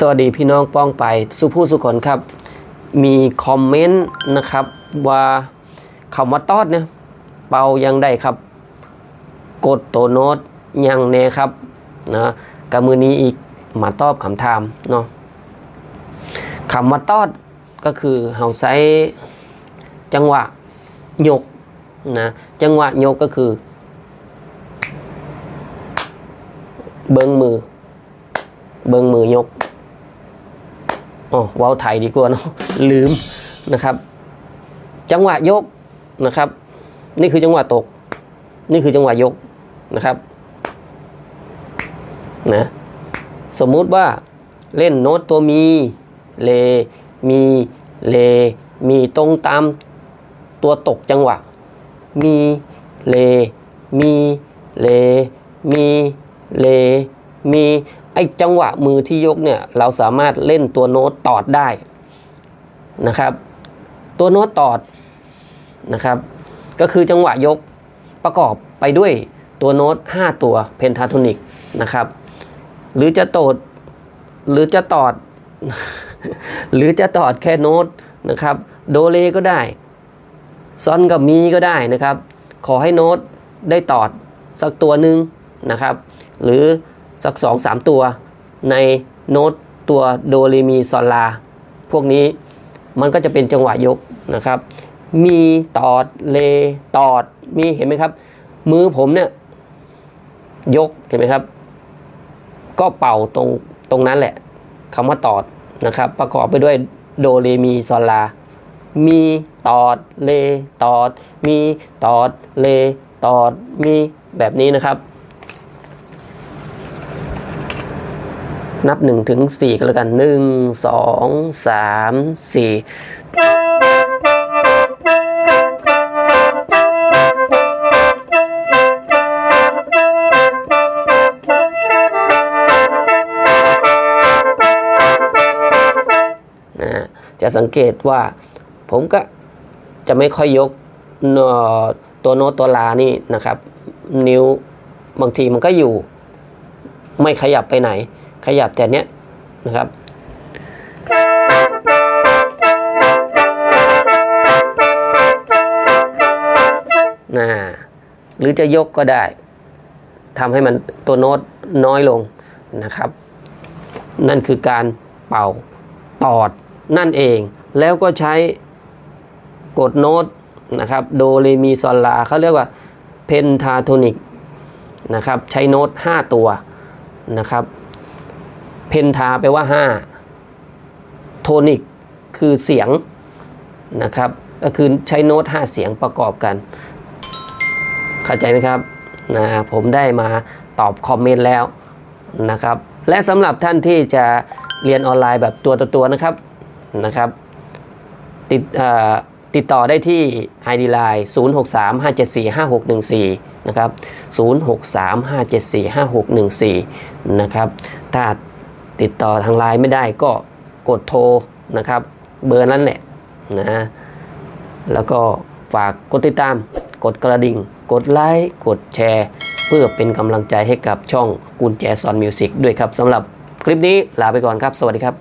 สวัสดีพี่น้องป้องไปสุผู้สุขนครับ มีคอมเมนต์นะครับว่าคำว่าตอดเนี่ยเป่ายังได้ครับ กดโตโนตยังแน่ครับนะกับมือนี้อีกมาตอบคำถามเนาะคำว่าตอดก็คือเฮาใช้จังหวะยกนะจังหวะยกก็คือ เบิ้งมือ เบิ้งมือยก อ๋อว้าไทยดีกว่าเนาะลืมนะครับ จังหวะยกนะครับ นี่คือจังหวะตก นี่คือจังหวะยกนะครับนะสมมุติว่าเล่นโน้ตตัวมี เล มี เล มีตรงตามตัวตกจังหวะ มี เล มี เล มี เล มี ไอ้จังหวะมือที่ยกเนี่ยเราสามารถเล่นตัวโน้ตตอดได้นะครับ ตัวโน้ตตอดนะครับ ก็คือจังหวะยกประกอบไปด้วยตัวโน้ต 5 ตัวเพนทาโทนิกนะครับ หรือจะโตดหรือจะตอด หรือจะตอดแค่โน้ตนะครับ โดเลก็ได้ซอนกับมีก็ได้นะครับ ขอให้โน้ตได้ตอดสักตัวหนึ่งนะครับ หรือ สักสองสามตัว ในโน้ตตัวโดเรมีซอลลา พวกนี้มันก็จะเป็นจังหวะยกนะครับ มีตอดเลตอดมีเห็นไหมครับ มือผมเนี่ยยกเห็นไหมครับ ก็เป่าตรงตรงนั้นแหละคำว่าตอดนะครับ ประกอบไปด้วยโดเรมีซอลลา มีตอดเลตอด มีตอดเลตอดมีแบบนี้นะครับ นับ 1 ถึง 4กันแล้วกัน 1 2 3 4นะฮะจะสังเกตว่าผมก็จะไม่ค่อยยกตัวโน้ตตัวลานี่นะครับ นิ้วบางทีมันก็อยู่ ไม่ขยับไปไหน ขยับแต่เนี้ยนะครับนะหรือจะยกก็ได้ทำให้มันตัวโน้ตน้อยลงนะครับ นั่นคือการเป่าตอดนั่นเอง แล้วก็ใช้กดโน้ตนะครับ โดเรมีซอลลาเขาเรียกว่าเพนทาโทนิกนะครับ ใช้โน้ต 5 ตัวนะครับ นทาแปลว่า5โทนิกคือเสียงนะครับ ก็คือใช้โน้ต5เสียงประกอบกัน เข้าใจไหมครับนะผมได้มาตอบคอมเมนต์แล้วนะครับ และสำหรับท่านที่จะเรียนออนไลน์แบบตัวต่อตัวนะครับนะครับ ติดต่อติดต่อได้ที่ ID Line 0635745614 นะครับ 0635745614 นะครับ ถ้า ติดต่อทางไลน์ไม่ได้ก็กดโทรนะครับ เบอร์นั้นแหละนะแล้วก็ฝากกดติดตาม กดกระดิ่ง กดไลค์ กดแชร์ เพื่อเป็นกำลังใจให้กับช่องกุญแจซอนมิวสิกด้วยครับสำหรับคลิปนี้ลาไปก่อนครับ สวัสดีครับ